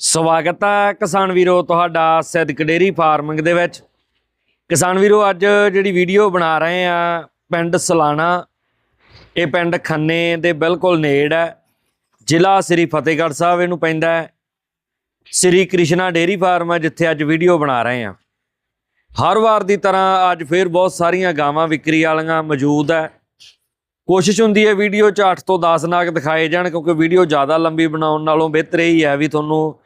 ਸਵਾਗਤ ਹੈ ਕਿਸਾਨ ਵੀਰੋ ਤੁਹਾਡਾ ਸਿੱਧਕ ਡੇਰੀ ਫਾਰਮਿੰਗ ਦੇ ਵਿੱਚ। ਕਿਸਾਨ ਵੀਰੋ, ਅੱਜ ਜਿਹੜੀ ਵੀਡੀਓ ਬਣਾ ਰਹੇ ਆ ਪਿੰਡ ਸਲਾਣਾ, ਇਹ ਪਿੰਡ ਖੰਨੇ ਦੇ ਬਿਲਕੁਲ ਨੇੜ ਹੈ। ਜ਼ਿਲ੍ਹਾ ਸ੍ਰੀ ਫਤਿਹਗੜ੍ਹ ਸਾਹਿਬ ਇਹਨੂੰ ਪੈਂਦਾ ਹੈ। ਸ੍ਰੀ ਕ੍ਰਿਸ਼ਨਾ ਡੇਰੀ ਫਾਰਮ ਹੈ, ਜਿੱਥੇ ਅੱਜ ਵੀਡੀਓ ਬਣਾ ਰਹੇ ਆ। ਹਰ ਵਾਰ ਦੀ ਤਰ੍ਹਾਂ ਅੱਜ ਫੇਰ ਬਹੁਤ ਸਾਰੀਆਂ ਗਾਵਾਂ ਵਿਕਰੀ ਵਾਲੀਆਂ ਮੌਜੂਦ ਹੈ। ਕੋਸ਼ਿਸ਼ ਹੁੰਦੀ ਹੈ ਵੀਡੀਓ 'ਚ 8 ਤੋਂ 10 ਨਾਗ ਦਿਖਾਏ ਜਾਣ, ਕਿਉਂਕਿ ਵੀਡੀਓ ਜ਼ਿਆਦਾ ਲੰਬੀ ਬਣਾਉਣ ਨਾਲੋਂ ਬਿਹਤਰ ਇਹ ਹੀ ਹੈ ਵੀ ਤੁਹਾਨੂੰ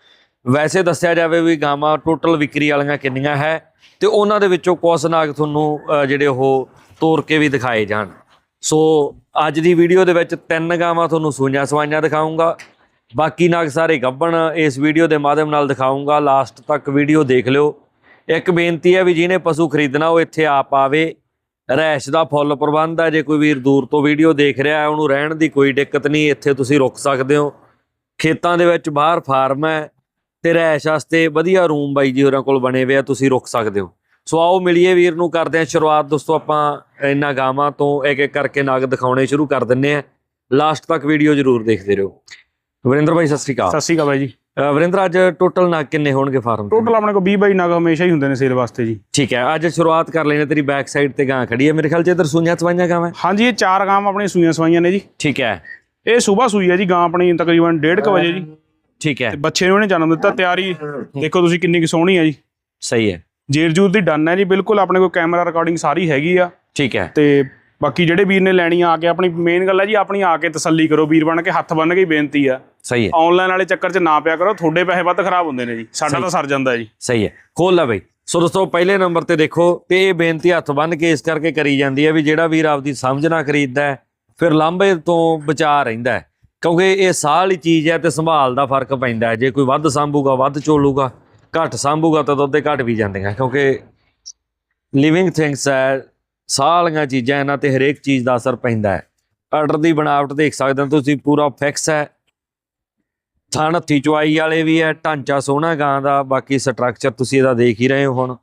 ਵੈਸੇ ਦੱਸਿਆ ਜਾਵੇ ਵੀ ਗਾਵਾਂ ਟੋਟਲ ਵਿਕਰੀ ਵਾਲੀਆਂ ਕਿੰਨੀਆਂ ਹੈ ਤੇ ਉਹਨਾਂ ਦੇ ਵਿੱਚੋਂ ਕੁਝ ਨਾਗ ਤੁਹਾਨੂੰ ਜਿਹੜੇ ਉਹ ਤੋਰ ਕੇ ਵੀ ਦਿਖਾਏ ਜਾਣ। ਸੋ ਅੱਜ ਦੀ ਵੀਡੀਓ ਦੇ ਵਿੱਚ ਤਿੰਨ ਗਾਵਾਂ ਤੁਹਾਨੂੰ ਸੂਈਆਂ ਸਵਾਈਆਂ ਦਿਖਾਉਂਗਾ ਬਾਕੀ ਨਾਗ ਸਾਰੇ ਗੱਭਣ ਇਸ ਵੀਡੀਓ ਦੇ ਮਾਧਿਅਮ ਨਾਲ ਦਿਖਾਉਂਗਾ ਲਾਸਟ ਤੱਕ ਵੀਡੀਓ ਦੇਖ ਲਿਓ। ਇੱਕ ਬੇਨਤੀ ਹੈ ਵੀ ਜਿਹਨੇ ਪਸ਼ੂ ਖਰੀਦਣਾ ਉਹ ਇੱਥੇ ਆਪ ਆਵੇ। ਰਹਿਸ਼ ਦਾ ਫੁੱਲ ਪ੍ਰਬੰਧ ਹੈ। ਜੇ ਕੋਈ ਵੀਰ ਦੂਰ ਤੋਂ ਵੀਡੀਓ ਦੇਖ ਰਿਹਾ ਹੈ, ਉਹਨੂੰ ਰਹਿਣ ਦੀ ਕੋਈ ਦਿੱਕਤ ਨਹੀਂ। ਇੱਥੇ ਤੁਸੀਂ ਰੁਕ ਸਕਦੇ ਹੋ। ਖੇਤਾਂ ਦੇ ਵਿੱਚ ਬਾਹਰ ਫਾਰਮ ਹੈ। ਤੇ ਰਹਿਸ਼ ਵਾਸਤੇ ਵਧੀਆ ਰੂਮ ਬਾਈ ਜੀ ਹੋਰਾਂ ਕੋਲ ਬਣੇ ਹੋਏ ਆ ਤੁਸੀਂ ਰੁਕ ਸਕਦੇ ਹੋ। ਸੋ ਆਓ ਮਿਲੀਏ ਵੀਰ ਨੂੰ ਕਰਦੇ ਹਾਂ ਸ਼ੁਰੂਆਤ। ਦੋਸਤੋ ਆਪਾਂ ਇਹਨਾਂ ਗਾਵਾਂ ਤੋਂ ਇੱਕ ਇੱਕ ਕਰਕੇ ਨਾਗ ਦਿਖਾਉਣੇ ਸ਼ੁਰੂ ਕਰ ਦਿੰਨੇ ਆ। ਲਾਸਟ ਤੱਕ ਵੀਡੀਓ ਜਰੂਰ ਦੇਖਦੇ ਰਹੋ। ਵਰਿੰਦਰ ਭਾਈ ਸਤਿ ਸ਼੍ਰੀ ਅਕਾਲ। ਸਤਿ ਸ਼੍ਰੀ ਅਕਾਲ ਬਾਈ ਜੀ। ਵਰਿੰਦਰ ਅੱਜ ਟੋਟਲ ਨਾਗ ਕਿੰਨੇ ਹੋਣਗੇ ਫਾਰਮ ਤੇ? ਟੋਟਲ ਆਪਣੇ ਕੋਲ 20 ਬਾਈ ਨਗ ਹਮੇਸ਼ਾ ਹੀ ਹੁੰਦੇ ਨੇ ਸੇਲ ਵਾਸਤੇ ਜੀ। ਠੀਕ ਹੈ ਅੱਜ ਸ਼ੁਰੂਆਤ ਕਰ ਲੈਣੇ ਤੇਰੀ ਬੈਕ ਸਾਈਡ ਤੇ ਗਾਂ ਖੜੀ ਹੈ। ਮੇਰੇ ਖਿਆਲ ਚ ਇਧਰ ਸੂਈਆਂ ਚਵਾਈਆਂ ਗਾਵਾਂ ਹੈ। ਹਾਂਜੀ ਇਹ ਚਾਰ ਗਾਂ ਆਪਣੀਆਂ ਸੂਈਆਂ ਸਵਾਈਆਂ ਨੇ ਜੀ। ਠੀਕ ਹੈ। ਇਹ ਸਵੇਰ ਸੂਈ ਹੈ ਜੀ ਗਾਂ ਆਪਣੀ ਤਕਰੀਬਨ 1:30 ਵਜੇ ਜੀ। ਠੀਕ ਹੈ। ਤੇ ਬੱਚੇ ਨੂੰ ਇਹਨੇ ਜਨਮ ਦਿੱਤਾ ਤਿਆਰੀ। ਦੇਖੋ ਤੁਸੀਂ ਕਿੰਨੀ ਕੁ ਸੋਹਣੀ ਹੈ ਜੀ। ਸਹੀ ਹੈ। ਜੇਰ ਜੂਰ ਦੀ ਡਨ ਹੈ ਜੀ ਬਿਲਕੁਲ ਆਪਣੇ ਕੋਲ ਕੈਮਰਾ ਰਿਕਾਰਡਿੰਗ ਸਾਰੀ ਹੈਗੀ ਆ। ਠੀਕ ਹੈ। ਤੇ ਬਾਕੀ ਜਿਹੜੇ ਵੀਰ ਨੇ ਲੈਣੀ ਆ ਆ ਕੇ ਆਪਣੀ ਮੇਨ ਗੱਲ ਹੈ ਜੀ ਆਪਣੀ ਆ ਕੇ ਤਸੱਲੀ ਕਰੋ ਵੀਰ ਬਣ ਕੇ ਹੱਥ ਬੰਨ ਕੇ ਬੇਨਤੀ ਆ। ਸਹੀ ਹੈ। ਆਨਲਾਈਨ ਵਾਲੇ ਚੱਕਰ 'ਚ ਨਾ ਪਿਆ ਕਰੋ ਤੁਹਾਡੇ ਪੈਸੇ ਵੱਧ ਖਰਾਬ ਹੁੰਦੇ ਨੇ ਜੀ ਸਾਡਾ ਤਾਂ ਸਰ ਜਾਂਦਾ ਜੀ। ਸਹੀ ਹੈ। ਖੋਲ ਲੈ ਬਈ। ਸੋ ਦੋਸਤੋ ਪਹਿਲੇ ਨੰਬਰ ਤੇ ਦੇਖੋ ਤੇ ਇਹ ਬੇਨਤੀ ਹੱਥ ਬੰਨ ਕੇ ਇਸ ਕਰਕੇ ਕਰੀ ਜਾਂਦੀ ਹੈ ਵੀ ਜਿਹੜਾ ਵੀਰ ਆਪਦੀ ਸਮਝ ਨਾ ਖਰੀਦਦਾ ਫਿਰ ਲਾਂਭੇ ਤੋਂ ਬਚਾ ਰਹਿੰਦਾ ਹੈ। ਕਿਉਂਕਿ ਇਹ ਸਾਹ ਵਾਲੀ ਚੀਜ਼ ਹੈ ਤੇ ਸੰਭਾਲ ਦਾ ਫ਼ਰਕ ਪੈਂਦਾ ਹੈ। ਜੇ ਕੋਈ ਵੱਧ ਸਾਂਭੂਗਾ, ਵੱਧ ਚੋਲੂਗਾ ਘੱਟ ਸਾਂਭੂਗਾ ਤਾਂ ਦੁੱਧ ਦੁੱਧੇ ਘੱਟ ਵੀ ਜਾਂਦੀਆਂ ਕਿਉਂਕਿ ਲਿਵਿੰਗ ਥਿੰਗਸ ਹੈ ਸਾਹ ਵਾਲੀਆਂ ਚੀਜ਼ਾਂ ਇਹਨਾਂ ਤੇ ਹਰੇਕ ਚੀਜ਼ ਦਾ ਅਸਰ ਪੈਂਦਾ ਹੈ। ਆਰਡਰ ਦੀ ਬਣਾਵਟ ਦੇਖ ਸਕਦੇ ਹੋ ਤੁਸੀਂ, ਪੂਰਾ ਫਿਕਸ ਹੈ। ਥਣ ਹੱਥੀ ਚੁਆਈ ਵਾਲੇ ਵੀ ਹੈ, ਢਾਂਚਾ ਸੋਹਣਾ ਗਾਂ ਦਾ, ਬਾਕੀ ਸਟਰਕਚਰ ਤੁਸੀਂ ਇਹਦਾ ਦੇਖ ਹੀ ਰਹੇ ਹੋ ਹੁਣ।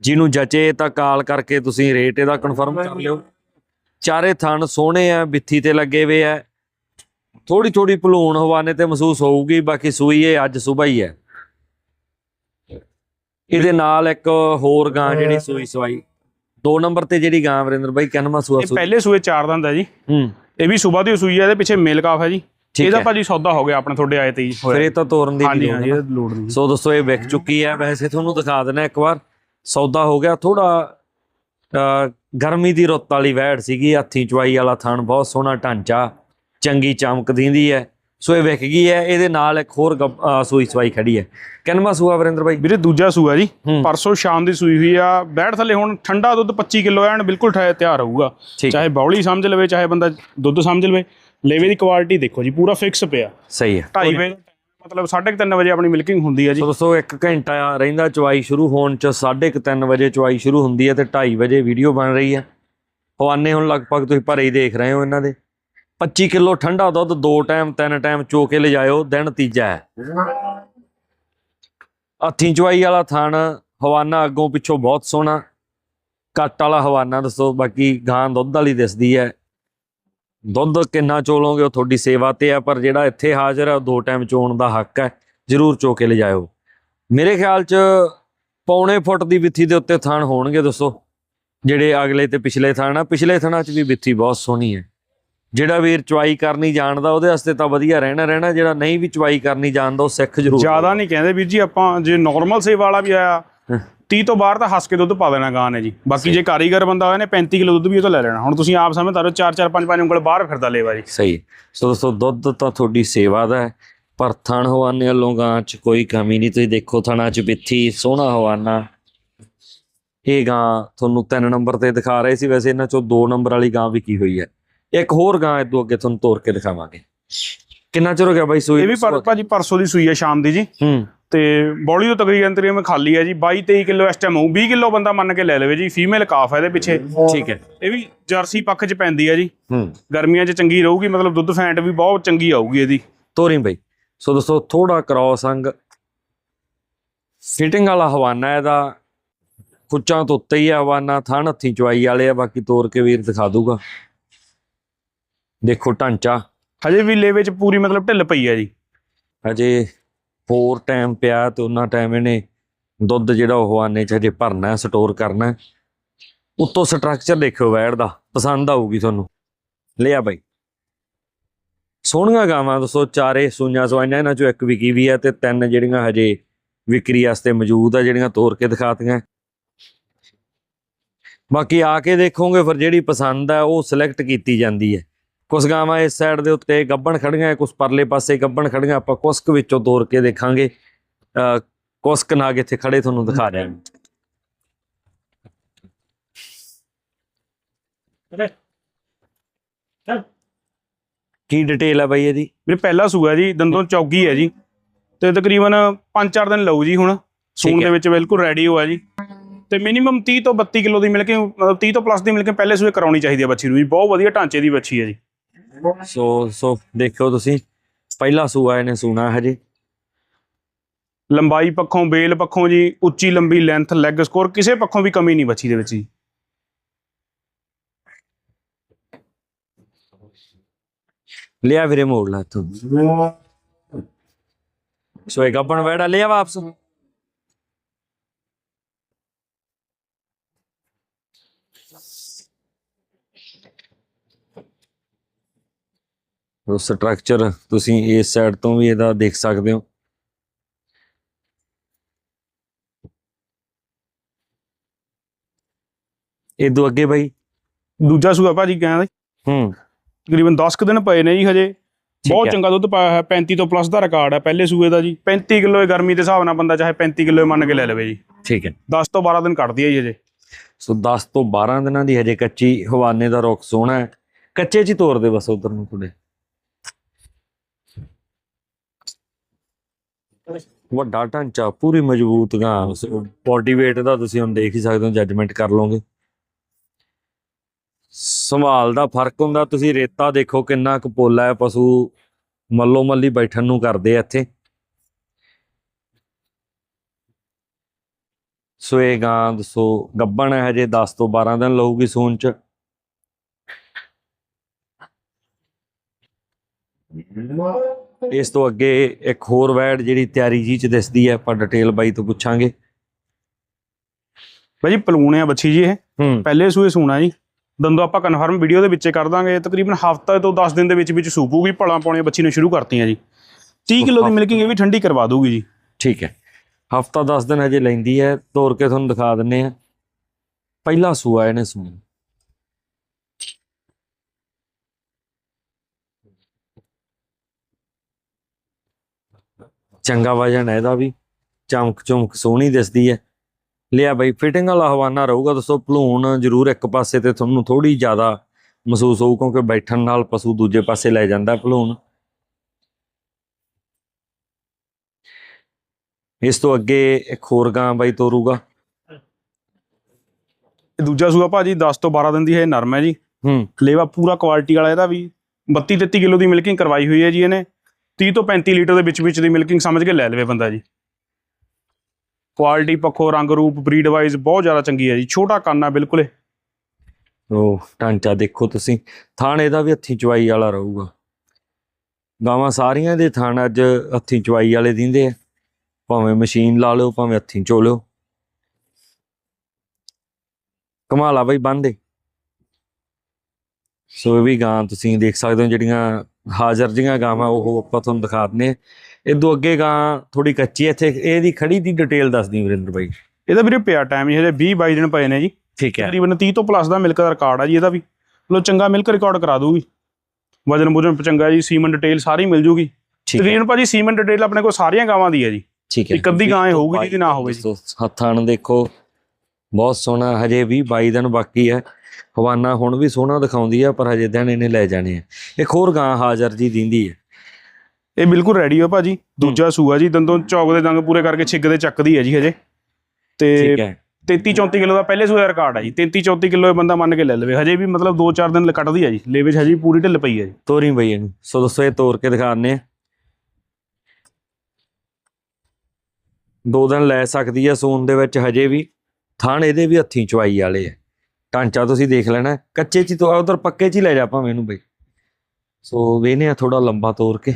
ਜਿਹਨੂੰ ਜਚੇ ਤਾਂ ਕਾਲ ਕਰਕੇ ਤੁਸੀਂ ਰੇਟ ਇਹਦਾ ਕਨਫਰਮ ਕਰ ਲਿਓ। ਚਾਰੇ ਥਣ ਸੋਹਣੇ ਆ ਬਿੱਥੀ ਤੇ ਲੱਗੇ ਹੋਏ ਆ। ਥੋੜੀ ਥੋੜੀ ਭਲੂਣ ਹਵਾਨੇ ਤੇ ਮਹਿਸੂਸ ਹੋਊਗੀ ਬਾਕੀ ਸੂਈ ਇਹ ਅੱਜ ਸਵੇਰ ਹੀ ਹੈ। ਇਹਦੇ ਨਾਲ ਇੱਕ ਹੋਰ ਗਾਂ ਜਿਹੜੀ ਸੂਈ ਸਵਾਈ। ਦੋ ਨੰਬਰ ਤੇ ਜਿਹੜੀ ਗਾਂ ਵਰਿੰਦਰ ਬਾਈ ਕਨਮਾ ਸੂਆ ਸੂਈ। ਪਹਿਲੇ ਸੂਏ ਚਾਰ ਦੰਦ ਹੈ ਜੀ। ਹੂੰ। ਇਹ ਵੀ ਸਵੇਰ ਦੀ ਸੂਈ ਹੈ ਇਹਦੇ ਪਿੱਛੇ ਮੇਲ ਕਾਫ ਹੈ ਜੀ। ਇਹਦਾ ਭਾਜੀ ਸੌਦਾ ਹੋ ਗਿਆ ਆਪਣੇ ਤੁਹਾਡੇ ਆਏ ਤੇ ਫਿਰ ਇਹ ਤਾਂ ਤੋਰਨ ਦੀ ਵੀ ਹਾਂਜੀ ਲੋੜ ਨਹੀਂ। ਸੋ ਦੋਸਤੋ ਇਹ ਵਿਕ ਚੁੱਕੀ ਹੈ। ਵੈਸੇ ਤੁਹਾਨੂੰ ਦਿਖਾ ਦੇਣਾ ਇੱਕ ਵਾਰ। ਸੌਦਾ ਹੋ ਗਿਆ। ਥੋੜਾ ਗਰਮੀ ਦੀ ਰੁੱਤ ਵਾਲੀ ਵਹਿੜ ਸੀਗੀ। ਹੱਥੀ ਚਵਾਈ ਵਾਲਾ ਥਣ ਬਹੁਤ ਸੋਹਣਾ ਢਾਂਚਾ। ਚੰਗੀ ਚਮਕ ਦਿੰਦੀ ਹੈ ਸੋ ਇਹ ਵਿਕ ਗਈ ਹੈ ਇਹਦੇ ਨਾਲ ਇੱਕ ਹੋਰ ਸੂਈ ਸਵਾਈ ਖੜੀ ਹੈ। ਕਿੰਨਵਾ ਸੂਆ ਵਰਿੰਦਰ ਬਾਈ? ਵੀਰੇ ਦੂਜਾ ਸੂਆ ਜੀ। ਹੂੰ। ਪਰਸੋਂ ਸ਼ਾਮ ਦੀ ਸੂਈ ਹੋਈ ਆ। ਬੈਠ ਥੱਲੇ ਹੁਣ ਠੰਡਾ ਦੁੱਧ 25 ਕਿਲੋ ਐਨ ਬਿਲਕੁਲ ਤਿਆਰ ਹੋਊਗਾ। ਚਾਹੇ ਬੌਲੀ ਸਮਝ ਲਵੇ ਚਾਹੇ ਬੰਦਾ ਦੁੱਧ ਸਮਝ ਲਵੇ ਲੇਵੇ ਦੀ ਕੁਆਲਿਟੀ ਦੇਖੋ ਜੀ ਪੂਰਾ ਫਿਕਸ ਪਿਆ। ਸਹੀ ਹੈ। 2:30 ਵਜੇ ਮਤਲਬ 3:30 ਵਜੇ ਆਪਣੀ ਮਿਲਕਿੰਗ ਹੁੰਦੀ ਆ ਜੀ। ਸੋ ਦੋਸਤੋ ਇੱਕ ਘੰਟਾ ਰਹਿੰਦਾ ਚਵਾਈ ਸ਼ੁਰੂ ਹੋਣ ਚ 3:30 ਵਜੇ ਚਵਾਈ ਸ਼ੁਰੂ ਹੁੰਦੀ ਹੈ ਤੇ 2:30 ਵਜੇ ਵੀਡੀਓ ਬਣ ਰਹੀ ਹੈ। ਹਵਾਨੇ ਹੁਣ ਲਗਭਗ ਤੁਸੀਂ ਭਰੇ ਹੀ ਦੇਖ ਰਹੇ ਹੋ ਇਹਨਾਂ ਦੇ। 25 ਕਿਲੋ ਠੰਡਾ ਦੁੱਧ ਦੋ ਟਾਈਮ, ਤਿੰਨ ਟਾਈਮ ਚੋ ਕੇ ਲਿਜਾਇਓ, ਦਿਨ ਤੀਜਾ ਹੈ। ਹੱਥੀਂ ਚਵਾਈ ਵਾਲਾ ਥਣ ਹਵਾਨਾ ਅੱਗੋਂ ਪਿੱਛੋਂ ਬਹੁਤ ਸੋਹਣਾ। ਕੱਟ ਵਾਲਾ ਹਵਾਨਾ ਦੱਸੋ, ਬਾਕੀ ਗਾਂ ਦੁੱਧ ਵਾਲੀ ਦਿਸਦੀ ਹੈ। ਦੁੱਧ ਕਿੰਨਾ ਚੋਲੋਗੇ, ਉਹ ਤੁਹਾਡੀ ਸੇਵਾ ਤੇ ਹੈ, ਪਰ ਜਿਹੜਾ ਇੱਥੇ ਹਾਜ਼ਰ ਹੈ, ਉਹ ਦੋ ਟਾਈਮ ਚੋਣ ਦਾ ਹੱਕ ਹੈ। ਜ਼ਰੂਰ ਚੋ ਕੇ ਲਿਜਾਇਓ। ਮੇਰੇ ਖਿਆਲ 'ਚ ਪੌਣੇ ਫੁੱਟ ਦੀ ਵਿੱਥੀ ਦੇ ਉੱਤੇ ਥਣ ਹੋਣਗੇ, ਦੱਸੋ। ਜਿਹੜੇ ਅਗਲੇ ਤੇ ਪਿਛਲੇ ਥਣ ਆ, ਪਿਛਲੇ ਥਣਾਂ 'ਚ ਵੀ ਵਿੱਥੀ ਬਹੁਤ ਸੋਹਣੀ ਹੈ। ਜਿਹੜਾ ਵੀਰ ਚਵਾਈ ਕਰਨੀ ਜਾਣਦਾ ਉਹਦੇ ਵਾਸਤੇ ਤਾਂ ਵਧੀਆ ਰਹਿਣਾ ਰਹਿਣਾ ਜਿਹੜਾ ਨਹੀਂ ਵੀ ਚਵਾਈ ਕਰਨੀ ਜਾਣਦਾ ਉਹ ਸਿੱਖ ਜ਼ਰੂਰ ਜ਼ਿਆਦਾ ਨਹੀਂ ਕਹਿੰਦੇ ਵੀਰ ਜੀ ਆਪਾਂ ਜੇ ਨਾਰਮਲ ਸੇਵ ਵਾਲਾ ਵੀ ਆਇਆ ਹਾਂ। 30 ਤੋਂ ਬਾਹਰ ਤਾਂ ਹੱਸ ਕੇ ਦੁੱਧ ਪਾ ਦੇਣਾ ਗਾਂ ਨੇ ਜੀ। ਬਾਕੀ ਜੇ ਕਾਰੀਗਰ ਬੰਦਾ ਹੋਇਆ ਨੇ 35 ਕਿਲੋ ਦੁੱਧ ਵੀ ਉਹ ਤੋਂ ਲੈ ਲੈਣਾ। ਹੁਣ ਤੁਸੀਂ ਆਪ ਸਮਝ ਤਾਰੋ 4 4 5 5 ਉਂਗਲ ਬਾਹਰ ਫਿਰਦਾ ਲੇਵਾ ਜੀ। ਸਹੀ। ਸੋ ਦੋਸਤੋ ਦੁੱਧ ਤਾਂ ਤੁਹਾਡੀ ਸੇਵਾ ਦਾ ਹੈ ਪਰ ਥਣ ਹਵਾਨੇ ਵੱਲੋਂ ਗਾਂ 'ਚ ਕੋਈ ਕਮੀ ਨਹੀਂ। ਤੁਸੀਂ ਦੇਖੋ ਥਣਾ 'ਚ ਵਿੱਥੀ ਸੋਹਣਾ ਹਵਾਨਾ। ਇਹ ਗਾਂ ਤੁਹਾਨੂੰ ਤਿੰਨ ਨੰਬਰ ਤੇ ਦਿਖਾ ਰਹੇ ਸੀ। ਵੈਸੇ ਇਹਨਾਂ 'ਚੋਂ ਦੋ ਨੰਬਰ ਵਾਲੀ ਗਾਂ ਵੀ ਕੀ ਹੋਈ ਹੈ। ਇੱਕ ਹੋਰ ਗਾਂ ਇਦੋਂ ਅੱਗੇ ਤੁਹਾਨੂੰ ਤੋੜ ਕੇ ਦਿਖਾਵਾਂਗੇ। ਕਿੰਨਾ ਚਿਰ ਹੋ ਗਿਆ ਬਾਈ ਸੂਈ ਇਹ ਵੀ ਪਰ ਭਾਜੀ ਪਰਸੋਂ ਦੀ ਸੂਈ ਹੈ ਸ਼ਾਮ ਦੀ ਜੀ। ਹੂੰ। ਤੇ ਬੋਲੀ ਤੋਂ ਤਕਰੀਬਨ ਤਕਰੀਬਨ ਖਾਲੀ ਹੈ ਜੀ। 22 23 ਕਿਲੋ ਇਸ ਟਾਈਮ ਹੋਊ। 20 ਕਿਲੋ ਬੰਦਾ ਮੰਨ ਕੇ ਲੈ ਲਵੇ ਜੀ। ਫੀਮੇਲ ਕਾਫ ਹੈ ਇਹਦੇ ਪਿੱਛੇ। ਠੀਕ ਹੈ। ਇਹ ਵੀ ਜਰਸੀ ਪੱਖ 'ਚ ਪੈਂਦੀ ਹੈ ਜੀ। ਹੂੰ। ਗਰਮੀਆਂ 'ਚ ਚੰਗੀ ਰਹੂਗੀ ਮਤਲਬ ਦੁੱਧ ਫੈਂਟ ਵੀ ਬਹੁਤ ਚੰਗੀ ਆਊਗੀ ਇਹਦੀ। ਤੋਰੀ ਬਈ। ਸੋ ਦੋਸਤੋ ਥੋੜਾ ਕ੍ਰਾਸ ਅੰਗ। ਫਿਟਿੰਗ ਵਾਲਾ ਹਵਾਨਾ ਇਹਦਾ। ਕੁੱਚਾਂ ਤੋਂ ਉੱਤੇ ਹੀ ਆ ਹਵਾਨਾ। ਥਣ ਹੱਥੀ ਚਵਾਈ ਵਾਲੇ ਆ। ਬਾਕੀ ਤੋਰ ਕੇ ਵੀਰ ਦਿਖਾ ਦੂਗਾ। ਦੇਖੋ ਢਾਂਚਾ। ਹਜੇ ਵੀ ਲੇਵੇ 'ਚ ਪੂਰੀ ਮਤਲਬ ਢਿੱਲ ਪਈ ਹੈ ਜੀ। ਅਜੇ ਹੋਰ ਟਾਈਮ ਪਿਆ ਤੇ ਉਹਨਾਂ ਟਾਈਮ ਇਹਨੇ ਦੁੱਧ ਜਿਹੜਾ ਉਹ ਆਨੇ ਚ ਹਜੇ ਭਰਨਾ ਸਟੋਰ ਕਰਨਾ। ਉੱਤੋਂ ਸਟਰਕਚਰ ਦੇਖਿਓ ਵੈੜ ਦਾ ਪਸੰਦ ਆਊਗੀ ਤੁਹਾਨੂੰ। ਲਿਆ ਬਾਈ। ਸੋਹਣੀਆਂ ਗਾਵਾਂ ਦੱਸੋ ਚਾਰੇ ਸੂਈਆਂ ਸਵਾਈਆਂ ਇਹਨਾਂ ਚੋਂ ਇੱਕ ਵਿਕੀ ਵੀ ਹੈ ਤੇ ਤਿੰਨ ਜਿਹੜੀਆਂ ਹਜੇ ਵਿਕਰੀ ਵਾਸਤੇ ਮੌਜੂਦ ਆ ਜਿਹੜੀਆਂ ਤੋਰ ਕੇ ਦਿਖਾਤੀਆਂ। ਬਾਕੀ ਆ ਕੇ ਦੇਖੋਗੇ ਫਿਰ ਜਿਹੜੀ ਪਸੰਦ ਆ ਉਹ ਸਿਲੈਕਟ ਕੀਤੀ ਜਾਂਦੀ ਹੈ। ਕੁਝ ਗਾਵਾਂ ਇਸ ਸਾਈਡ ਦੇ ਉੱਤੇ ਗੱਬਣ ਖੜੀਆਂ ਕੁਝ ਪਰਲੇ ਪਾਸੇ ਗੱਬਣ ਖੜੀਆਂ ਆਪਾਂ ਕੁਛ ਕੁ ਵਿੱਚੋਂ ਤੋਰ ਕੇ ਦੇਖਾਂਗੇ। ਅ ਕੁਛ ਕੁ ਨਾਗ ਇੱਥੇ ਖੜੇ ਤੁਹਾਨੂੰ ਦਿਖਾ ਰਿਹਾ ਕੀ ਡਿਟੇਲ ਹੈ ਬਾਈ ਇਹਦੀ? ਵੀਰੇ ਪਹਿਲਾ ਸੂਆ ਜੀ ਦੰਦੋਂ ਚੌਗੀ ਹੈ ਜੀ। ਤੇ ਤਕਰੀਬਨ 5-4 ਦਿਨ ਲਊ ਜੀ ਹੁਣ। ਸੂਣ। ਦੇ ਵਿੱਚ ਬਿਲਕੁਲ ਰੈਡੀ ਹੋਆ ਜੀ। ਤੇ ਮਿਨੀਮਮ 30 ਤੋਂ 32 ਕਿਲੋ ਦੀ ਮਿਲ ਕੇ ਮਤਲਬ 30 ਤੋਂ ਪਲੱਸ ਦੀ ਮਿਲ ਕੇ ਪਹਿਲੇ ਸੂਏ ਕਰਾਉਣੀ ਚਾਹੀਦੀ ਹੈ ਬੱਚੀ ਨੂੰ ਜੀ। ਬਹੁਤ ਵਧੀਆ ਢਾਂਚੇ ਦੀ ਬੱਚੀ ਹੈ ਜੀ। ਸੋ ਸੋ ਦੇਖਿਓ ਤੁਸੀਂ ਪਹਿਲਾ ਸੂਆ ਇਹਨੇ ਸੂਣਾ ਹਜੇ ਲੰਬਾਈ ਪੱਖੋਂ ਬੇਲ ਪੱਖੋਂ ਜੀ ਉੱਚੀ ਲੰਬੀ ਲੈਂਥ ਲੈਗ ਸਕੋਰ ਕਿਸੇ ਪੱਖੋਂ ਵੀ ਕਮੀ ਨਹੀਂ ਬੱਚੀ ਦੇ ਵਿੱਚ ਜੀ ਲਿਆ ਵੀਰੇ ਮੋੜ ਲਾ ਤੂੰ ਸੋ ਇਹ ਗੱਬਣ ਵੈੜਾ ਲਿਆ ਵਾਪਸ ਉਹ ਸਟਰਕਚਰ ਤੁਸੀਂ ਇਸ ਸਾਈਡ ਤੋਂ ਵੀ ਇਹਦਾ ਦੇਖ ਸਕਦੇ ਹੋ। ਇਹ ਤੋਂ ਅੱਗੇ ਬਾਈ। ਦੂਜਾ ਸੂਆ ਭਾਜੀ ਕਹਿੰਦਾ ਹੂੰ? ਤਕਰੀਬਨ 10 ਕੁ ਦਿਨ ਪਏ ਨੇ ਜੀ ਹਜੇ। ਬਹੁਤ। ਚੰਗਾ ਦੁੱਧ ਪਾਇਆ ਹੈ 35 ਤੋਂ ਪਲੱਸ ਦਾ ਰਿਕਾਰਡ ਹੈ ਪਹਿਲੇ ਸੂਏ ਦਾ ਜੀ। 35 ਕਿਲੋ ਗਰਮੀ ਦੇ ਹਿਸਾਬ ਨਾਲ ਬੰਦਾ ਚਾਹੇ 35 ਕਿਲੋ ਮੰਨ ਕੇ ਲੈ ਲਵੇ ਜੀ। ਠੀਕ ਹੈ। 10 ਤੋਂ 12 ਦਿਨ ਕੱਢਦੀ ਹੈ ਜੀ ਹਜੇ। ਸੋ 10 ਤੋਂ 12 ਦਿਨਾਂ ਦੀ ਹਜੇ ਕੱਚੀ ਹਵਾਨੇ ਦਾ ਰੁੱਖ ਸੋਹਣਾ ਹੈ। ਕੱਚੇ ਚ ਹੀ ਤੋੜ ਦੇ ਬਸ ਉਧਰ ਨੂੰ ਥੋੜੇ ਵੱਡਾ ਢਾਂਚਾ ਪੂਰੀ ਮਜ਼ਬੂਤ ਗਾਂ। ਬੋਡੀ weight ਦਾ ਤੁਸੀਂ ਹੁਣ ਦੇਖ ਹੀ ਸਕਦੇ ਹੋ ਜੱਜਮੈਂਟ ਕਰ ਲਓਗੇ। ਸੰਭਾਲ ਦਾ ਫ਼ਰਕ ਹੁੰਦਾ, ਤੁਸੀਂ ਰੇਤਾ ਦੇਖੋ ਕਿੰਨਾ ਕੁ ਪੋਲਾ ਹੈ, ਪਸ਼ੂ ਮੱਲੋ ਮੱਲੀ ਬੈਠਣ ਨੂੰ ਕਰਦੇ ਆ ਇੱਥੇ। ਸੋ ਗਾਂ, ਦੱਸੋ, ਗੱਬਣ ਹੈ ਹਜੇ 10 ਤੋਂ 12 ਦਿਨ ਲਊਗੀ ਸੂਨ ਚ। ਇਸ ਤੋਂ ਅੱਗੇ ਇੱਕ ਹੋਰ ਵੈੜ ਜਿਹੜੀ ਤਿਆਰੀ ਜੀ ਚ ਦਿਸਦੀ ਹੈ ਆਪਾਂ ਡਿਟੇਲ ਬਾਈ ਤੋਂ ਪੁੱਛਾਂਗੇ। ਭਾਜੀ ਪਲੂਣੇ ਆ ਬੱਚੀ ਜੀ ਇਹ। ਪਹਿਲੇ ਸੂਏ ਸੂਣਾ ਜੀ। ਦੰਦੋ ਆਪਾਂ ਕਨਫਰਮ ਵੀਡੀਓ ਦੇ ਵਿੱਚੇ ਕਰ ਦਾਂਗੇ। ਤਕਰੀਬਨ ਹਫਤਾ ਤੋਂ 10 ਦਿਨ ਦੇ ਵਿੱਚ ਵਿੱਚ ਸੂਪੂਗੀ ਭਲਾਂ ਪਾਉਣੀਆਂ ਬੱਚੀ ਨੇ ਸ਼ੁਰੂ ਕਰਤੀਆਂ ਜੀ। 30 ਕਿਲੋ ਦੀ ਮਿਲਕਿੰਗ ਇਹ ਵੀ ਠੰਡੀ ਕਰਵਾ ਦੂਗੀ ਜੀ। ਠੀਕ ਹੈ। ਹਫਤਾ 10 ਦਿਨ ਹਜੇ ਲੈਂਦੀ ਹੈ। ਤੋੜ ਕੇ ਤੁਹਾਨੂੰ ਦਿਖਾ ਦਿੰਨੇ ਆ ਪਹਿਲਾ ਸੂਆ ਇਹਨੇ ਸੂਣ। ਚੰਗਾ ਵਜਨ ਹੈ ਇਹਦਾ ਵੀ। ਚਮਕ ਚਮਕ ਸੋਹਣੀ ਦਿਸਦੀ ਹੈ। ਲਿਆ ਬਈ ਫਿਟਿੰਗ ਵਾਲਾ ਹਵਾਨਾ ਰਹੂਗਾ ਦੋਸਤੋ। ਭਲੂਣ ਜ਼ਰੂਰ ਇੱਕ ਪਾਸੇ ਤੇ ਤੁਹਾਨੂੰ ਥੋੜੀ ਜ਼ਿਆਦਾ ਮਹਿਸੂਸ ਹੋਊ ਕਿਉਂਕਿ ਬੈਠਣ ਨਾਲ ਪਸ਼ੂ ਦੂਜੇ ਪਾਸੇ ਲੈ ਜਾਂਦਾ ਭਲੂਣ। ਇਸ ਤੋਂ ਅੱਗੇ ਇੱਕ ਹੋਰ ਗਾਂ ਬਾਈ ਤੋਰੂਗਾ। ਇਹ ਦੂਜਾ ਸੂਆ ਭਾਜੀ 10 ਤੋਂ 12 ਦਿਨ ਦੀ ਹੈ ਨਰਮ ਹੈ ਜੀ। ਹੂੰ। ਲੇਵਾ ਪੂਰਾ ਕੁਆਲਿਟੀ ਵਾਲਾ ਇਹਦਾ ਵੀ। 32 33 ਕਿਲੋ ਦੀ ਮਿਲਕਿੰਗ ਕਰਵਾਈ ਹੋਈ ਹੈ ਜੀ ਇਹਨੇ। 30 ਤੋਂ 35 ਲੀਟਰ ਦੇ ਵਿੱਚ ਵਿੱਚ ਦੀ ਮਿਲਕਿੰਗ ਸਮਝ ਕੇ ਲੈ ਲਵੇ ਬੰਦਾ ਜੀ। ਕੁਆਲਿਟੀ ਪੱਖੋਂ, ਰੰਗ, ਰੂਪ ਬਰੀਡ ਵਾਈਜ਼ ਬਹੁਤ ਜ਼ਿਆਦਾ ਚੰਗੀ ਹੈ ਜੀ। ਛੋਟਾ ਕੰਨ ਬਿਲਕੁਲ ਉਹ ਢਾਂਚਾ ਦੇਖੋ ਤੁਸੀਂ। ਥਾਣੇ ਦਾ ਵੀ ਹੱਥੀਂ ਚਵਾਈ ਵਾਲਾ ਰਹੂਗਾ। ਗਾਵਾਂ ਸਾਰੀਆਂ ਦੇ ਥਾਣ ਅੱਜ ਹੱਥੀਂ ਚਵਾਈ ਵਾਲੇ ਦਿੰਦੇ ਆ। ਭਾਵੇਂ ਮਸ਼ੀਨ ਲਾ ਲਿਓ, ਭਾਵੇਂ ਹੱਥੀਂ ਚੋ ਲਿਓ ਕਮਾਲਾ ਬਈ ਬੰਦੇ ਸੋ ਇਹ ਵੀ ਗਾਂ ਤੁਸੀਂ ਦੇਖ ਸਕਦੇ ਹੋ ਜਿਹੜੀਆਂ ਹਾਜ਼ਰ ਜੀਆਂ ਗਾਵਾਂ ਉਹ ਆਪਾਂ ਤੁਹਾਨੂੰ ਦਿਖਾ ਆ ਇਦੋਂ ਅੱਗੇ ਗਾਂ ਥੋੜੀ ਕੱਚੀ ਹੈ ਇੱਥੇ ਇਹਦੀ ਖੜੀ ਦੀ ਡਿਟੇਲ ਦੱਸਦੀ ਵਰਿੰਦਰ ਬਾਈ। ਇਹਦਾ ਵੀਰੇ ਪਿਆ ਟਾਈਮ ਹਜੇ 20 22 ਦਿਨ ਪਏ ਨੇ ਜੀ। ਠੀਕ ਹੈ। ਤਕਰੀਬਨ 30 ਤੋਂ ਪਲੱਸ ਦਾ ਮਿਲਕ ਦਾ ਰਿਕਾਰਡ ਆ ਜੀ ਇਹਦਾ ਵੀ। ਮਤਲਬ ਚੰਗਾ ਮਿਲਕ ਰਿਕਾਰਡ ਕਰਾ ਦੂਗੀ ਵਜਨ ਵੁਜਨ ਚੰਗਾ ਜੀ ਸੀਮਨ ਡਿਟੇਲ ਸਾਰੀ ਮਿਲ ਜੂਗੀ। ਠੀਕ ਹੈ। ਤਕਰੀਬਨ ਭਾਜੀ ਸੀਮਨ ਡਿਟੇਲ ਆਪਣੇ ਕੋਲ ਸਾਰੀਆਂ ਗਾਵਾਂ ਦੀ ਹੈ ਜੀ। ਠੀਕ ਹੈ। ਇੱਕ ਅੱਧੀ ਗਾਂ ਹੋਊਗੀ ਜਿਹਦੀ ਨਾ ਹੋਵੇ ਜੀ। ਹੱਥਾਂ ਨੂੰ ਦੇਖੋ ਬਹੁਤ ਸੋਹਣਾ ਹਜੇ ਵੀ 22 ਦਿਨ ਬਾਕੀ ਹੈ। ਹਵਾਨਾ ਹੁਣ ਵੀ ਸੋਹਣਾ ਦਿਖਾਉਂਦੀ ਹੈ ਪਰ ਹਜੇ ਦਿਨ ਇਹਨੇ ਲੈ ਜਾਣੇ ਆ। ਇੱਕ ਹੋਰ ਗਾਂ ਹਾਜ਼ਰ ਜੀ ਦਿੰਦੀ ਹੈ ਇਹ ਬਿਲਕੁਲ ਰੈਡੀ ਹੋ ਭਾਜੀ। ਦੂਜਾ ਸੂਆ ਜੀ ਦੰਦੋਂ ਚੌਕ ਦੇ ਦੰਗ ਪੂਰੇ ਕਰਕੇ ਛਿੱਗ ਦੇ ਚੱਕਦੀ ਹੈ ਜੀ ਹਜੇ। ਤੇ ਠੀਕ ਹੈ। 33 34 ਕਿਲੋ ਦਾ ਪਹਿਲੇ ਸੂਏ ਦਾ ਰਿਕਾਰਡ ਹੈ ਜੀ। 33 34 ਕਿਲੋ ਇਹ ਬੰਦਾ ਮੰਨ ਕੇ ਲੈ ਲਵੇ। ਹਜੇ ਵੀ ਮਤਲਬ 2-4 ਦਿਨ ਕੱਟਦੀ ਹੈ ਜੀ। ਲੇਵੇ 'ਚ ਹਜੇ ਪੂਰੀ ਢਿੱਲ ਪਈ ਹੈ ਜੀ। ਤੋਰੀ ਬਈ ਇਹਨੂੰ। ਸੋ ਦੋਸਤੋ ਇਹ ਤੋਰ ਕੇ ਦਿਖਾਉਂਦੇ ਆ। ਦੋ ਦਿਨ ਲੈ ਸਕਦੀ ਹੈ ਸੂਨ ਦੇ ਵਿੱਚ ਹਜੇ ਵੀ। ਥਾਣ ਇਹਦੇ ਵੀ ਹੱਥੀਂ ਚਵਾਈ ਵਾਲੇ ਆ। ਢਾਂਚਾ ਤੁਸੀਂ ਦੇਖ ਲੈਣਾ ਕੱਚੇ ਚ ਤੋਂ ਉਧਰ ਪੱਕੇ ਚ ਹੀ ਲੈ ਜਾ ਭਾਵੇਂ ਇਹਨੂੰ ਬਈ। ਸੋ ਵੇਨੇ ਆ ਥੋੜਾ ਲੰਬਾ ਤੋਰ ਕੇ।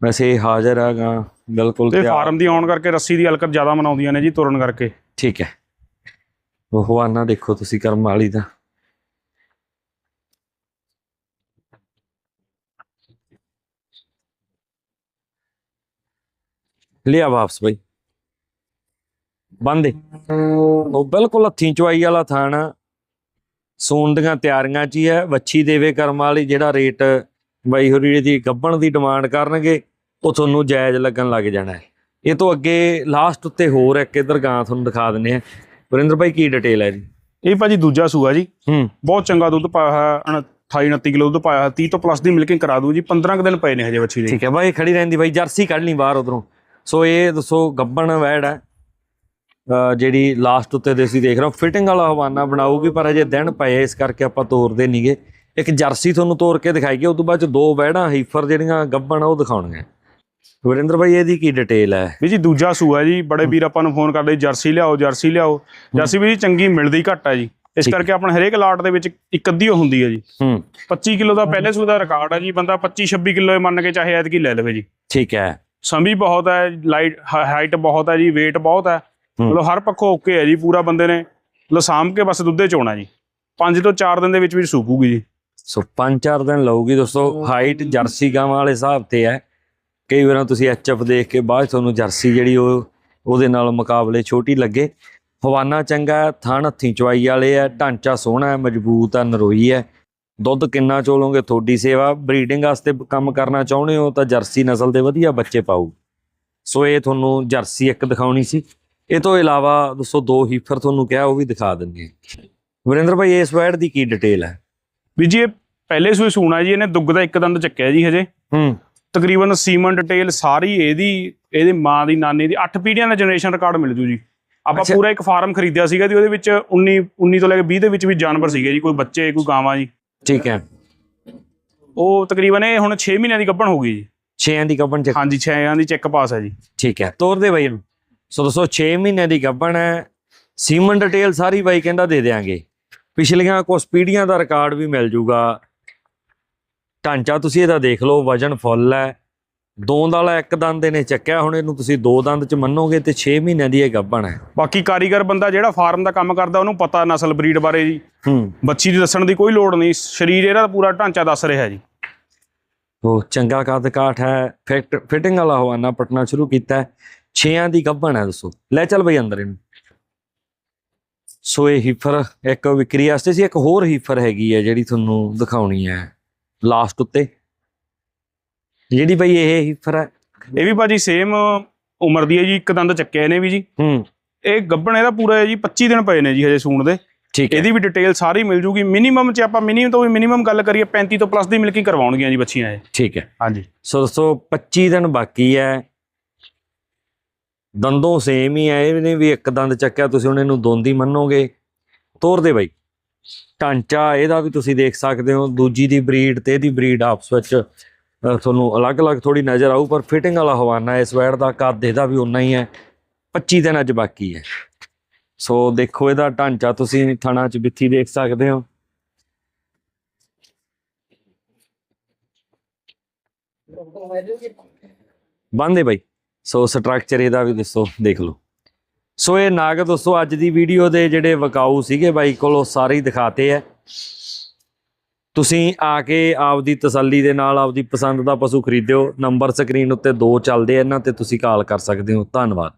ਵੈਸੇ ਹਾਜ਼ਰ ਆ ਗਾਂ ਬਿਲਕੁਲ ਤੇ। ਫਾਰਮ ਦੀ ਆਉਣ ਕਰਕੇ ਰੱਸੀ ਦੀ ਹਲਕਤ ਜ਼ਿਆਦਾ ਮਨਾਉਂਦੀਆਂ ਨੇ ਜੀ ਤੁਰਨ ਕਰਕੇ। ਠੀਕ ਹੈ। ਉਹ ਹਵਾਨਾ ਦੇਖੋ ਤੁਸੀਂ ਕਰਮ ਵਾਲੀ ਦਾ ਲਿਆ ਵਾਪਸ ਬਈ। ਬੰਦੇ ਉਹ ਬਿਲਕੁਲ ਹੱਥੀਂ ਚਵਾਈ ਵਾਲਾ ਥਾਣਾ ਸੂਣ ਦੀਆਂ ਤਿਆਰੀਆਂ 'ਚ ਹੀ ਹੈ। ਵੱਛੀ ਦੇਵੇ ਕਰਮ ਵਾਲੀ ਜਿਹੜਾ ਰੇਟ ਬਾਈ ਹੋਰੀ ਦੀ ਗੱਬਣ ਦੀ ਡਿਮਾਂਡ ਕਰਨਗੇ ਉਹ ਤੁਹਾਨੂੰ ਜਾਇਜ਼ ਲੱਗਣ ਲੱਗ ਜਾਣਾ ਹੈ। ਇਹ ਤੋਂ ਅੱਗੇ ਲਾਸਟ ਉੱਤੇ ਹੋਰ ਇੱਕ ਇਧਰ ਗਾਂ ਤੁਹਾਨੂੰ ਦਿਖਾ ਦਿੰਨੇ ਆ ਵਰਿੰਦਰ ਭਾਈ ਕੀ ਡਿਟੇਲ ਹੈ ਜੀ? ਇਹ ਭਾਜੀ ਦੂਜਾ ਸੂਆ ਜੀ। ਹੂੰ। ਬਹੁਤ ਚੰਗਾ ਦੁੱਧ ਪਾਇਆ ਅਣ- 28 29 ਕਿਲੋ ਦੁੱਧ ਪਾਇਆ ਹੋਇਆ 30 ਤੋਂ ਪਲੱਸ ਦੀ ਮਿਲਕਿੰਗ ਕਰਾ ਦੂ ਜੀ। 15 ਕੁ ਦਿਨ ਪਏ ਨੇ ਹਜੇ ਬੱਚੀ ਦੇ। ਠੀਕ ਹੈ ਬਾਈ ਖੜੀ ਰਹਿੰਦੀ ਬਾਈ ਜਰਸੀ ਕੱਢ ਲਈ ਬਾਹਰ ਉਧਰੋਂ। ਸੋ ਇਹ ਦੱਸੋ ਗੱਬਣ ਵੈੜ ਹੈ। ਜਿਹੜੀ ਲਾਸਟ ਉੱਤੇ ਦੇ ਅਸੀਂ ਦੇਖ ਰਹੇ ਹਾਂ ਫਿਟਿੰਗ ਵਾਲਾ ਹਵਾਨਾ ਬਣਾਉਗੀ ਪਰ ਹਜੇ ਦਿਨ ਪਏ ਇਸ ਕਰਕੇ ਆਪਾਂ ਤੋਰਦੇ ਨਹੀਂਗੇ ਇੱਕ ਜਰਸੀ ਤੁਹਾਨੂੰ ਤੋਰ ਕੇ ਦਿਖਾਈਏ ਉਸ ਤੋਂ ਬਾਅਦ ਚ ਦੋ ਵੈੜਾਂ ਹੀਫਰ ਜਿਹੜੀਆਂ ਗੱਬਣ ਆ ਉਹ ਦਿਖਾਉਣਗੇ ਵਰਿੰਦਰ ਭਾਈ ਇਹਦੀ ਕੀ ਡਿਟੇਲ ਹੈ ਵੀ ਜੀ ਦੂਜਾ ਸੂਆ ਜੀ ਬੜੇ ਵੀਰ ਆਪਾਂ ਨੂੰ ਫੋਨ ਕਰਦੇ ਜਰਸੀ ਲਿਆਓ ਜਰਸੀ ਲਿਆਓ। ਜਰਸੀ ਵੀ ਜੀ ਚੰਗੀ ਮਿਲਦੀ ਘੱਟ ਹੈ ਜੀ। ਇਸ। ਕਰਕੇ ਆਪਣਾ ਹਰੇਕ ਲਾਟ ਦੇ ਵਿੱਚ ਇੱਕ ਅੱਧੀ ਹੁੰਦੀ ਹੈ ਜੀ। ਹੂੰ। 25 ਕਿਲੋ ਦਾ ਪਹਿਲੇ ਸੂ ਦਾ ਰਿਕਾਰਡ ਹੈ ਜੀ ਬੰਦਾ 25 26 ਕਿਲੋ ਮੰਨ ਕੇ ਚਾਹੇ ਐਤਕੀ ਲੈ ਲਵੇ ਜੀ। ਠੀਕ ਹੈ। ਸੰਭੀ ਬਹੁਤ ਹੈ ਲਾਈਟ ਹਾਈਟ ਬਹੁਤ ਹੈ ਜੀ weight ਬਹੁਤ ਹੂੰ। ਮਤਲਬ ਹਰ ਪੱਖੋਂ ਓਕੇ ਹੈ ਜੀ ਪੂਰਾ ਬੰਦੇ ਨੇ ਲਸਾਮ ਕੇ ਬਸ ਦੁੱਧੇ ਚੋਣਾ ਜੀ। 5 ਤੋਂ 4 ਦਿਨ ਦੇ ਵਿੱਚ ਵਿੱਚ ਸੂਕੂਗੀ ਜੀ। ਸੋ ਪੰਜ ਚਾਰ ਦਿਨ ਲਊਗੀ ਦੋਸਤੋ ਹਾਈਟ ਜਰਸੀ ਗਾਵਾਂ ਵਾਲੇ ਹਿਸਾਬ ਤੇ ਹੈ। ਕਈ ਵਾਰਾਂ ਤੁਸੀਂ ਐਚਐਫ ਦੇਖ ਕੇ ਬਾਅਦ ਤੁਹਾਨੂੰ ਜਰਸੀ ਜਿਹੜੀ ਉਹ ਉਹਦੇ ਨਾਲ ਮੁਕਾਬਲੇ ਛੋਟੀ ਲੱਗੇ। ਹਵਾਨਾ ਚੰਗਾ ਥਣ ਹੱਥੀਂ ਚਵਾਈ ਵਾਲੇ ਹੈ ਢਾਂਚਾ ਸੋਹਣਾ ਹੈ ਮਜ਼ਬੂਤ ਹੈ ਨਰੋਈ ਹੈ। ਦੁੱਧ ਕਿੰਨਾ ਚੋਲੋਗੇ ਤੁਹਾਡੀ ਸੇਵਾ। ਬਰੀਡਿੰਗ ਵਾਸਤੇ ਕੰਮ ਕਰਨਾ ਚਾਹੁੰਦੇ ਹੋ ਤਾਂ ਜਰਸੀ ਨਸਲ ਦੇ ਵਧੀਆ ਬੱਚੇ ਪਾਓ। ਸੋ ਇਹ ਤੁਹਾਨੂੰ ਜਰਸੀ ਇੱਕ ਦਿਖਾਉਣੀ ਸੀ। ਇਹ ਤੋਂ ਇਲਾਵਾ ਦੋਸਤੋ ਦੋ ਹੀਫਰ ਤੁਹਾਨੂੰ ਕਿਹਾ ਉਹ ਵੀ ਦਿਖਾ ਦਿੰਦੇ ਵਰਿੰਦਰ ਭਾਈ ਇਸ ਵੈਡ ਦੀ ਕੀ ਡਿਟੇਲ ਹੈ? ਵੀ ਜੀ ਇਹ ਪਹਿਲੇ ਸੂਏ ਸੂਣਾ ਜੀ ਇਹਨੇ ਦੁੱਗ ਦਾ ਇੱਕ ਦੰਦ ਚੱਕਿਆ ਜੀ ਹਜੇ। ਹੂੰ। ਤਕਰੀਬਨ ਸੀਮਨ ਡਿਟੇਲ ਸਾਰੀ ਇਹਦੀ ਇਹਦੇ ਮਾਂ ਦੀ ਨਾਨੀ ਦੀ 8 ਪੀੜ੍ਹੀਆਂ ਦਾ ਜਨਰੇਸ਼ਨ ਰਿਕਾਰਡ ਮਿਲ ਜੂ ਜੀ। ਆਪਾਂ। ਪੂਰਾ ਇੱਕ ਫਾਰਮ ਖਰੀਦਿਆ ਸੀਗਾ ਜੀ ਉਹਦੇ ਵਿੱਚ 19 19 ਤੋਂ ਲੈ ਕੇ 20 ਦੇ ਵਿੱਚ ਵੀ ਜਾਨਵਰ ਸੀਗੇ ਜੀ ਕੋਈ ਬੱਚੇ ਕੋਈ ਗਾਵਾਂ ਜੀ। ਠੀਕ ਹੈ। ਉਹ ਤਕਰੀਬਨ ਇਹ ਹੁਣ 6 ਮਹੀਨਿਆਂ ਦੀ ਗੱਭਣ ਹੋ ਗਈ ਜੀ। ਛੇਆਂ ਦੀ ਗੱਭਣ ਚ ਹਾਂਜੀ 6ਾਂ ਦੀ ਚੈੱਕ ਪਾਸ ਹੈ ਜੀ। ਠੀਕ ਹੈ। ਤੋਰ ਦੇ ਬਾਈ ਨੂੰ ਸੋ ਦੋਸਤੋ 6 ਮਹੀਨਿਆਂ ਦੀ ਗੱਭਣ ਹੈ। ਸੀਮਨ ਡਿਟੇਲ ਸਾਰੀ ਬਾਈ ਕਹਿੰਦਾ ਦੇ ਦੇਾਂਗੇ ਪਿਛਲੀਆਂ ਕੁਝ ਪੀੜ੍ਹੀਆਂ ਦਾ ਰਿਕਾਰਡ ਵੀ ਮਿਲ ਜੂਗਾ। ਢਾਂਚਾ ਤੁਸੀਂ ਇਹਦਾ ਦੇਖ ਲਓ ਵਜਨ ਫੁੱਲ ਹੈ। ਦੋਂਦ ਵਾਲਾ ਇੱਕ ਦੰਦ ਇਹਨੇ ਚੱਕਿਆ ਹੁਣ ਇਹਨੂੰ ਤੁਸੀਂ ਦੋ ਦੰਦ ਚ ਮੰਨੋਗੇ ਤੇ 6 ਮਹੀਨਿਆਂ ਦੀ ਇਹ ਗੱਭਣ ਹੈ। ਬਾਕੀ ਕਾਰੀਗਰ ਬੰਦਾ ਜਿਹੜਾ ਫਾਰਮ ਦਾ ਕੰਮ ਕਰਦਾ ਉਹਨੂੰ ਪਤਾ ਨਸਲ ਬਰੀਡ ਬਾਰੇ ਜੀ। ਹੂੰ। ਬੱਚੀ ਦੀ ਦੱਸਣ ਦੀ ਕੋਈ ਲੋੜ ਨਹੀਂ। ਸਰੀਰ ਇਹਦਾ ਪੂਰਾ ਢਾਂਚਾ ਦੱਸ ਰਿਹਾ ਜੀ। ਉਹ ਚੰਗਾ ਕੱਦ ਕਾਠ ਹੈ। ਫਿਟ ਫਿਟਿੰਗ ਵਾਲਾ ਹਵਾਨਾ ਪਟਣਾ ਸ਼ੁਰੂ ਕੀਤਾ ਛੇਆਂ ਦੀ ਗੱਭਣ ਹੈ ਦੱਸੋ। ਲੈ ਚੱਲ ਬਈ ਅੰਦਰ ਇਹਨੂੰ। ਸੋ ਇਹ ਹੀਫਰ ਇੱਕ ਵਿਕਰੀ ਵਾਸਤੇ ਸੀ ਇੱਕ ਹੋਰ ਹੀਫਰ ਹੈਗੀ ਹੈ ਜਿਹੜੀ ਤੁਹਾਨੂੰ ਦਿਖਾਉਣੀ ਹੈ ਲਾਸਟ ਉੱਤੇ। ਜਿਹੜੀ ਬਈ ਇਹ ਹੀਫਰ ਹੈ। ਇਹ ਵੀ ਭਾਜੀ ਸੇਮ ਉਮਰ ਦੀ ਹੈ ਜੀ ਇੱਕ ਦੰਦ ਚੱਕਿਆ ਇਹਨੇ ਵੀ ਜੀ। ਹੂੰ। ਇਹ ਗੱਭਣ ਇਹਦਾ ਪੂਰਾ ਹੈ ਜੀ 25 ਦਿਨ ਪਏ ਨੇ ਜੀ ਹਜੇ ਸੂਣ ਦੇ। ਠੀਕ ਹੈ। ਇਹਦੀ ਵੀ ਡਿਟੇਲ ਸਾਰੀ ਮਿਲ ਜੂਗੀ। ਮਿਨੀਮਮ ਚ ਆਪਾਂ ਮਿਨੀਮਮ ਤੋਂ ਵੀ ਮਿਨੀਮਮ ਗੱਲ ਕਰੀਏ 35 ਤੋਂ ਪਲੱਸ ਦੀ ਮਿਲਕਿੰਗ ਕਰਵਾਉਣਗੀਆਂ ਜੀ ਬੱਚੀਆਂ ਇਹ। ਠੀਕ ਹੈ। ਹਾਂਜੀ। ਸੋ ਦੋਸਤੋ 25 ਦਿਨ ਬਾਕੀ ਹੈ ਦੰਦੋਂ ਸੇਮ ਹੀ ਹੈ ਇਹਨੇ ਵੀ ਇੱਕ ਦੰਦ ਚੱਕਿਆ ਤੁਸੀਂ ਹੁਣ ਨੂੰ ਦੋਂਦੀ ਮੰਨੋਗੇ। ਤੋਰ ਦੇ ਬਾਈ। ਢਾਂਚਾ ਇਹਦਾ ਵੀ ਤੁਸੀਂ ਦੇਖ ਸਕਦੇ ਹੋ, ਦੂਜੀ ਦੀ ਬਰੀਡ ਤੇ ਇਹਦੀ ਬਰੀਡ ਆਪਸ ਵਿੱਚ ਤੁਹਾਨੂੰ ਅਲੱਗ-ਅਲੱਗ ਥੋੜੀ ਨਜ਼ਰ ਆਊ, ਪਰ ਫਿਟਿੰਗ ਵਾਲਾ ਹਵਾਨਾ ਇਸ ਵੈੜ ਦਾ, ਕੱਦ ਇਹਦਾ ਵੀ ਉਨਾ ਹੀ ਹੈ 25 ਦਿਨ ਅੱਜ ਬਾਕੀ ਹੈ। ਸੋ ਦੇਖੋ ਇਹਦਾ ਢਾਂਚਾ ਤੁਸੀਂ ਥਣਾ ਚ ਬਿੱਥੀ ਦੇਖ ਸਕਦੇ ਹੋ। ਬੰਦੇ ਬਾਈ। ਸੋ ਸਟਰਕਚਰ ਇਹਦਾ ਵੀ ਦੱਸੋ, ਦੇਖ ਲਓ। ਸੋ ਇਹ ਨਾਗ ਦੋਸਤੋ, ਅੱਜ ਦੀ ਵੀਡੀਓ ਦੇ ਜਿਹੜੇ ਵਕਾਊ ਸੀਗੇ ਬਾਈ ਕੋਲ, ਉਹ ਸਾਰੇ ਹੀ ਦਿਖਾਤੇ ਆ। ਤੁਸੀਂ ਆ ਕੇ ਆਪਦੀ ਤਸੱਲੀ ਦੇ ਨਾਲ ਆਪਦੀ ਪਸੰਦ ਦਾ ਪਸ਼ੂ ਖਰੀਦਿਓ। ਨੰਬਰ ਸਕਰੀਨ ਉੱਤੇ ਦੋ ਚੱਲਦੇ ਇਹਨਾਂ ਤੇ ਤੁਸੀਂ ਕਾਲ ਕਰ ਸਕਦੇ ਹੋ। ਧੰਨਵਾਦ।